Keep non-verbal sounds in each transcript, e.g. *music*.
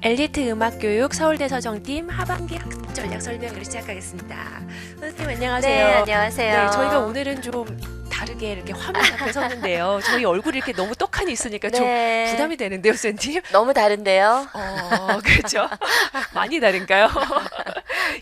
엘리트 음악 교육 서울대 서정팀 하반기 학습 전략 설명을 시작하겠습니다. 선생님 안녕하세요. 네, 안녕하세요. 네, 저희가 오늘은 좀 다르게 이렇게 화면 앞에 섰는데요. *laughs* 저희 얼굴이 이렇게 너무 떡하니 있으니까 좀 네. 부담이 되는데요, 선생님. 너무 다른데요. 어, 그렇죠. 많이 다른가요? *laughs*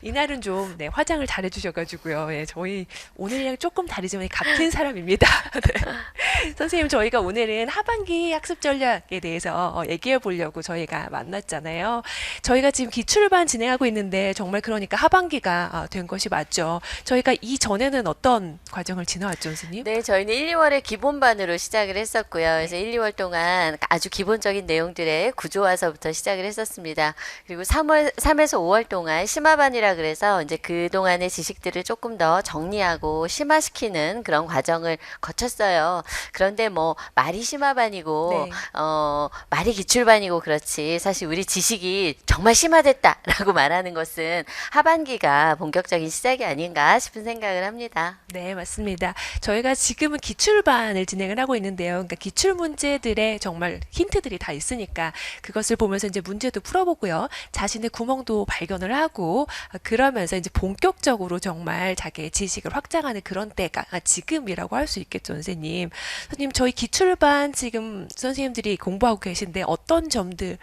이날은 좀 네, 화장을 잘 해주셔가지고요. 예, 저희 오늘이랑 조금 다르지만 같은 사람입니다. *laughs* 네. 선생님, 저희가 오늘은 하반기 학습 전략에 대해서 어, 얘기해 보려고 저희가 만났잖아요. 저희가 지금 기출반 진행하고 있는데 정말 그러니까 하반기가 아, 된 것이 맞죠. 저희가 이 전에는 어떤 과정을 지나왔죠, 선생님? 네, 저희는 1, 2월에 기본반으로 시작을 했었고요. 그래서 1, 2월 동안 아주 기본적인 내용들의 구조화서부터 시작을 했었습니다. 그리고 3월, 3에서 5월 동안 심화반 이라 그래서 이제 그동안의 지식들을 조금 더 정리하고 심화시키는 그런 과정을 거쳤어요. 그런데 뭐 말이 심화반이고 네. 어, 말이 기출반이고 그렇지. 사실 우리 지식이 정말 심화됐다라고 *laughs* 말하는 것은 하반기가 본격적인 시작이 아닌가 싶은 생각을 합니다. 네, 맞습니다. 저희가 지금은 기출반을 진행을 하고 있는데요. 그러니까 기출 문제들의 정말 힌트들이 다 있으니까 그것을 보면서 이제 문제도 풀어보고요. 자신의 구멍도 발견을 하고 아, 그러면서 이제 본격적으로 정말 자기의 지식을 확장하는 그런 때가 지금이라고 할 수 있겠죠, 선생님. 선생님, 저희 기출반 지금 선생님들이 공부하고 계신데 어떤 점들을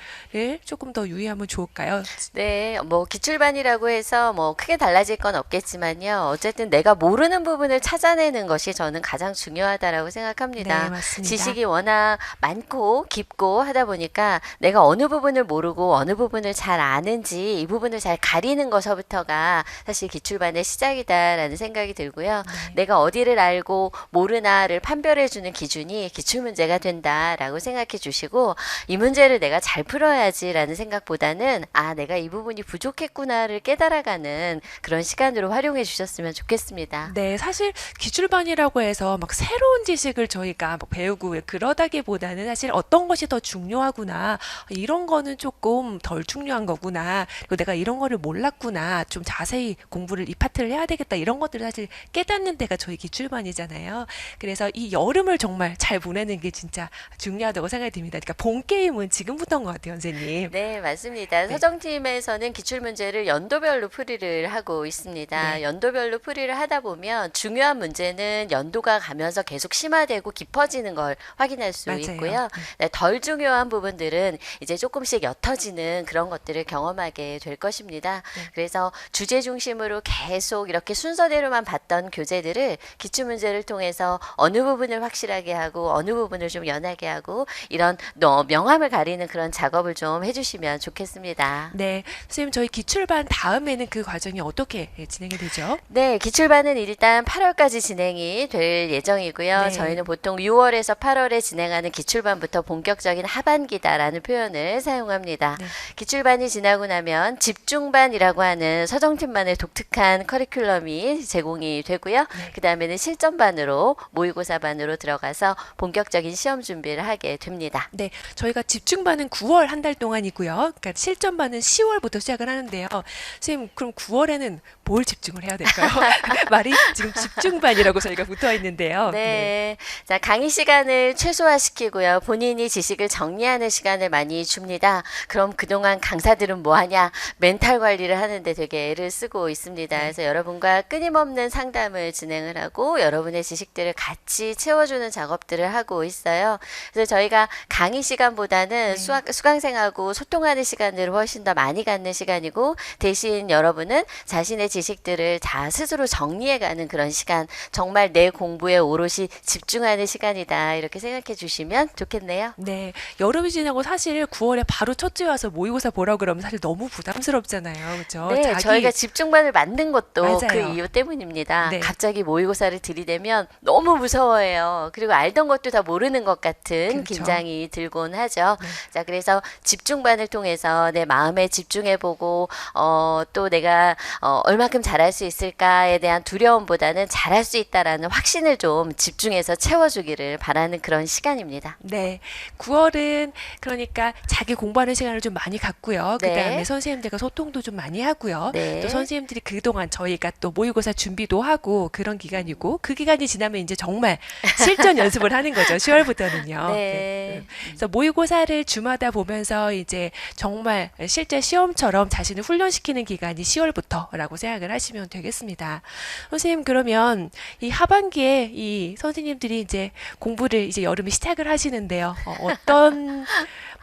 조금 더 유의하면 좋을까요? 네, 뭐 기출반이라고 해서 뭐 크게 달라질 건 없겠지만요. 어쨌든 내가 모르는 부분을 찾아내는 것이 저는 가장 중요하다라고 생각합니다. 네, 맞습니다. 지식이 워낙 많고 깊고 하다 보니까 내가 어느 부분을 모르고 어느 부분을 잘 아는지 이 부분을 잘 가리는 것 서부터가 사실 기출반의 시작이다라는 생각이 들고요. 네. 내가 어디를 알고 모르나를 판별해 주는 기준이 기출 문제가 된다라고 생각해 주시고 이 문제를 내가 잘 풀어야지라는 생각보다는 아 내가 이 부분이 부족했구나를 깨달아가는 그런 시간으로 활용해 주셨으면 좋겠습니다. 네, 사실 기출반이라고 해서 막 새로운 지식을 저희가 막 배우고 그러다기보다는 사실 어떤 것이 더 중요하구나 이런 거는 조금 덜 중요한 거구나 그리고 내가 이런 거를 몰랐구나 좀 자세히 공부를 이 파트를 해야 되겠다 이런 것들을 사실 깨닫는 데가 저희 기출반이잖아요. 그래서 이 여름을 정말 잘 보내는 게 진짜 중요하다고 생각이 듭니다. 그러니까 본 게임은 지금부터인 것 같아요, 선생님. 네, 맞습니다. 네. 서정팀에서는 기출 문제를 연도별로 풀이를 하고 있습니다. 네. 연도별로 풀이를 하다 보면 중요한 문제는 연도가 가면서 계속 심화되고 깊어지는 걸 확인할 수 맞아요. 있고요. 네, 덜 중요한 부분들은 이제 조금씩 옅어지는 그런 것들을 경험하게 될 것입니다. 네. 그래서 주제 중심으로 계속 이렇게 순서대로만 봤던 교재들을 기출 문제를 통해서 어느 부분을 확실하게 하고 어느 부분을 좀 연하게 하고 이런 너- 명암을 가리는 그런 작업을 좀 해주시면 좋겠습니다. 네, 선생님 저희 기출반 다음에는 그 과정이 어떻게 진행이 되죠? 네, 기출반은 일단 8월까지 진행이 될 예정이고요. 네. 저희는 보통 6월에서 8월에 진행하는 기출반부터 본격적인 하반기다라는 표현을 사용합니다. 네. 기출반이 지나고 나면 집중반이라고 하는 서정팀만의 독특한 커리큘럼이 제공이 되고요. 네. 그 다음에는 실전반으로 모의고사반으로 들어가서 본격적인 시험 준비를 하게 됩니다. 네, 저희가 집중반은 9월 한 달 동안이고요. 그러니까 실전반은 10월부터 시작을 하는데요. 선생님, 그럼 9월에는 뭘 집중을 해야 될까요? *laughs* *laughs* 말이 지금 집중반이라고 저희가 붙어 있는데요. 네. 자, 강의 시간을 최소화시키고요. 본인이 지식을 정리하는 시간을 많이 줍니다. 그럼 그동안 강사들은 뭐 하냐? 멘탈 관리를 하는데 되게 애를 쓰고 있습니다. 그래서 여러분과 끊임없는 상담을 진행을 하고 여러분의 지식들을 같이 채워주는 작업들을 하고 있어요. 그래서 저희가 강의 시간보다는 수학, 수강생하고 소통하는 시간을 훨씬 더 많이 갖는 시간이고 대신 여러분은 자신의 지식들을 다 스스로 정리해가는 그런 시간, 정말 내 공부에 오롯이 집중하는 시간이다 이렇게 생각해 주시면 좋겠네요. 네, 여름이 지나고 사실 9월에 바로 첫째 와서 모의고사 보라고 그러면 사실 너무 부담스럽잖아요. 그렇죠? 네, 자기- 저희가 집중반을 만든 것도 맞아요. 그 이유 때문입니다. 네. 갑자기 모의고사를 들이대면 너무 무서워해요. 그리고 알던 것도 다 모르는 것 같은 그렇죠. 긴장이 들곤 하죠. 네. 자, 그래서 집중반을 통해서 내 마음에 집중해보고 어, 또 내가 어, 얼마큼 잘할 수 있을까에 대한 두려움보다는 잘할 수 있다라는 확신을 좀 집중해서 채워주기를 바라는 그런 시간입니다. 네, 9월은 그러니까 자기 공부하는 시간을 좀 많이 갖고요. 그 네. 다음에 선생님들과 소통도 좀 많이 하고 하고요. 네. 또 선생님들이 그동안 저희가 또 모의고사 준비도 하고 그런 기간이고 그 기간이 지나면 이제 정말 실전 연습을 하는 거죠. 10월부터는요. 네. 그래서 모의고사를 주마다 보면서 이제 정말 실제 시험처럼 자신을 훈련시키는 기간이 10월부터라고 생각을 하시면 되겠습니다. 선생님 그러면 이 하반기에 이 선생님들이 이제 공부를 이제 여름에 시작을 하시는데요. 어, 떤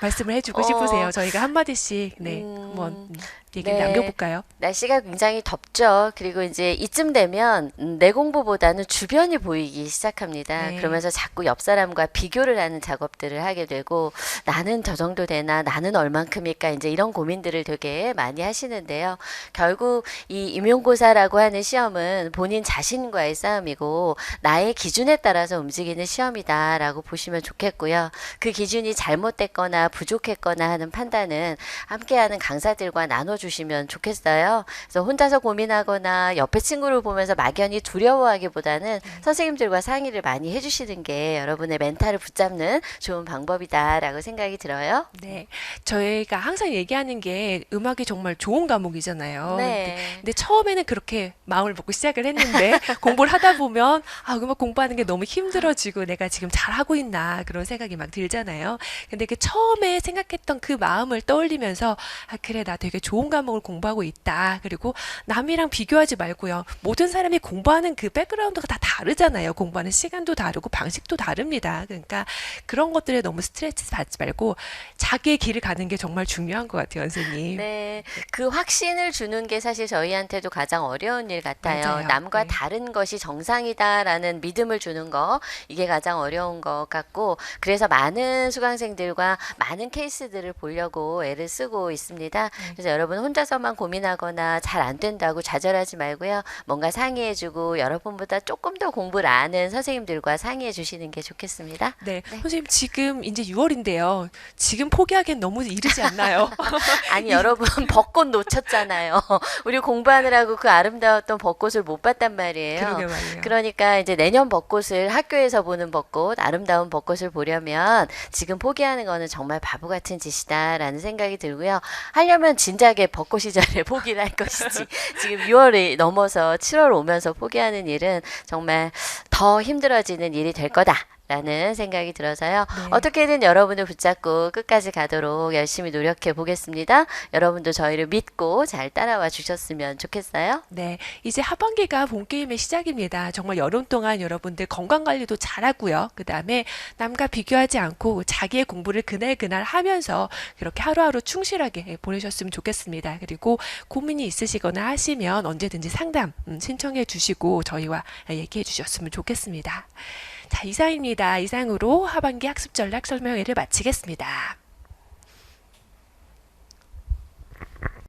말씀을 해주고 어. 싶으세요? 저희가 한 마디씩 네 음, 한번 음, 얘기를 네. 남겨볼까요? 날씨가 굉장히 덥죠. 그리고 이제 이쯤 되면 음, 내 공부보다는 주변이 보이기 시작합니다. 네. 그러면서 자꾸 옆 사람과 비교를 하는 작업들을 하게 되고 나는 저 정도 되나 나는 얼만큼일까 이제 이런 고민들을 되게 많이 하시는데요. 결국 이 임용고사라고 하는 시험은 본인 자신과의 싸움이고 나의 기준에 따라서 움직이는 시험이다라고 보시면 좋겠고요. 그 기준이 잘못됐거나 부족했거나 하는 판단은 함께하는 강사들과 나눠주시면 좋겠어요. 그래서 혼자서 고민하거나 옆에 친구를 보면서 막연히 두려워하기보다는 선생님들과 상의를 많이 해주시는 게 여러분의 멘탈을 붙잡는 좋은 방법이다라고 생각이 들어요. 네, 저희가 항상 얘기하는 게 음악이 정말 좋은 과목이잖아요. 근데, 네. 근데 처음에는 그렇게 마음을 먹고 시작을 했는데 *laughs* 공부를 하다 보면 아 음악 공부하는 게 너무 힘들어지고 내가 지금 잘 하고 있나 그런 생각이 막 들잖아요. 근데 그 처음 에 생각했던 그 마음을 떠올리면서 아 그래 나 되게 좋은 과목을 공부하고 있다. 그리고 남이랑 비교하지 말고요. 모든 사람이 공부하는 그 백그라운드가 다 다르잖아요. 공부하는 시간도 다르고 방식도 다릅니다. 그러니까 그런 것들에 너무 스트레스 받지 말고 자기의 길을 가는 게 정말 중요한 것 같아요, 선생님. 네, 그 확신을 주는 게 사실 저희한테도 가장 어려운 일 같아요. 맞아요. 남과 네. 다른 것이 정상이다라는 믿음을 주는 거, 이게 가장 어려운 것 같고, 그래서 많은 수강생들과 많은 케이스들을 보려고 애를 쓰고 있습니다. 네. 그래서 여러분 혼자서만 고민하거나 잘 안 된다고 좌절하지 말고요. 뭔가 상의해주고 여러분보다 조금 더 공부를 아는 선생님들과 상의해 주시는 게 좋겠습니다. 네, 선생님 지금 이제 6월인데요. 지금 포기하기엔 너무 이르지 않나요? *laughs* 아니 여러분 *laughs* 벚꽃 놓쳤잖아요. 우리 공부하느라고 그 아름다웠던 벚꽃을 못 봤단 말이에요. 그러게 말이에요. 그러니까 이제 내년 벚꽃을 학교에서 보는 벚꽃, 아름다운 벚꽃을 보려면 지금 포기하는 거는 정말 바보 같은 짓이다라는 생각이 들고요. 하려면 진작에 벚꽃 시절에 *laughs* 포기를 할 것이지. 지금 6월이 넘어서 7월 오면서 포기하는 일은 정말 더 힘들어지는 일이 될 거다. 라는 생각이 들어서요. 네. 어떻게든 여러분을 붙잡고 끝까지 가도록 열심히 노력해 보겠습니다. 여러분도 저희를 믿고 잘 따라와 주셨으면 좋겠어요. 네, 이제 하반기가 본 게임의 시작입니다. 정말 여름 동안 여러분들 건강 관리도 잘하고요. 그 다음에 남과 비교하지 않고 자기의 공부를 그날 그날 하면서 그렇게 하루하루 충실하게 보내셨으면 좋겠습니다. 그리고 고민이 있으시거나 하시면 언제든지 상담 음, 신청해 주시고 저희와 얘기해 주셨으면 좋겠습니다. 자, 이상입니다. 이상으로 하반기 학습 전략 설명회를 마치겠습니다.